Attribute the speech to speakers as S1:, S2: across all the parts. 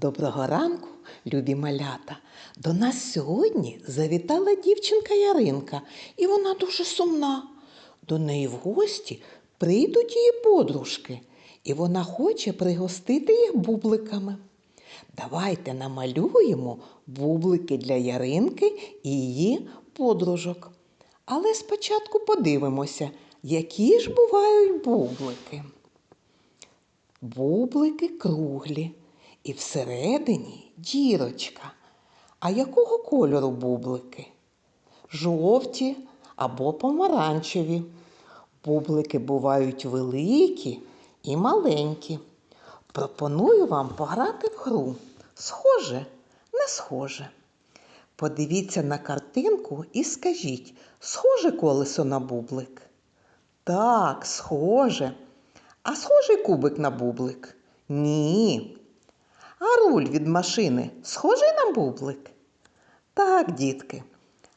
S1: Доброго ранку, любі малята. До нас сьогодні завітала дівчинка Яринка, і вона дуже сумна. До неї в гості прийдуть її подружки, і вона хоче пригостити їх бубликами. Давайте намалюємо бублики для Яринки і її подружок. Але спочатку подивимося, які ж бувають бублики. Бублики круглі, і всередині дірочка. А якого кольору бублики? Жовті або помаранчеві. Бублики бувають великі і маленькі. Пропоную вам пограти в гру. Схоже, не схоже. Подивіться на картинку і скажіть, схоже колесо на бублик? Так, схоже. А схожий кубик на бублик? Ні. А руль від машини схожий на бублик? Так, дітки.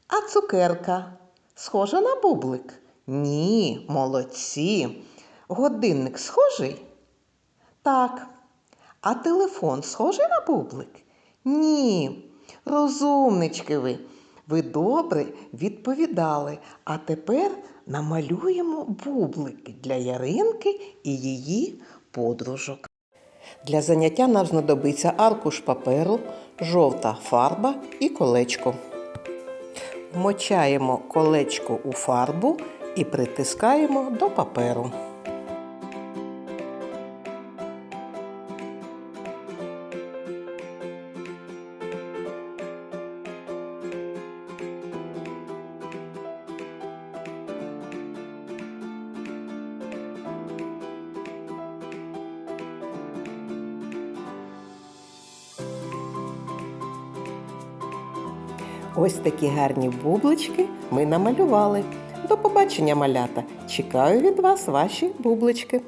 S1: А цукерка схожа на бублик? Ні, молодці. Годинник схожий? Так. А телефон схожий на бублик? Ні. Розумнички ви. Ви добре відповідали. А тепер намалюємо бублики для Яринки і її подружок. Для заняття нам знадобиться аркуш паперу, жовта фарба і колечко. Вмочаємо колечко у фарбу і притискаємо до паперу. Ось такі гарні бублички ми намалювали. До побачення, малята! Чекаю від вас ваші бублички.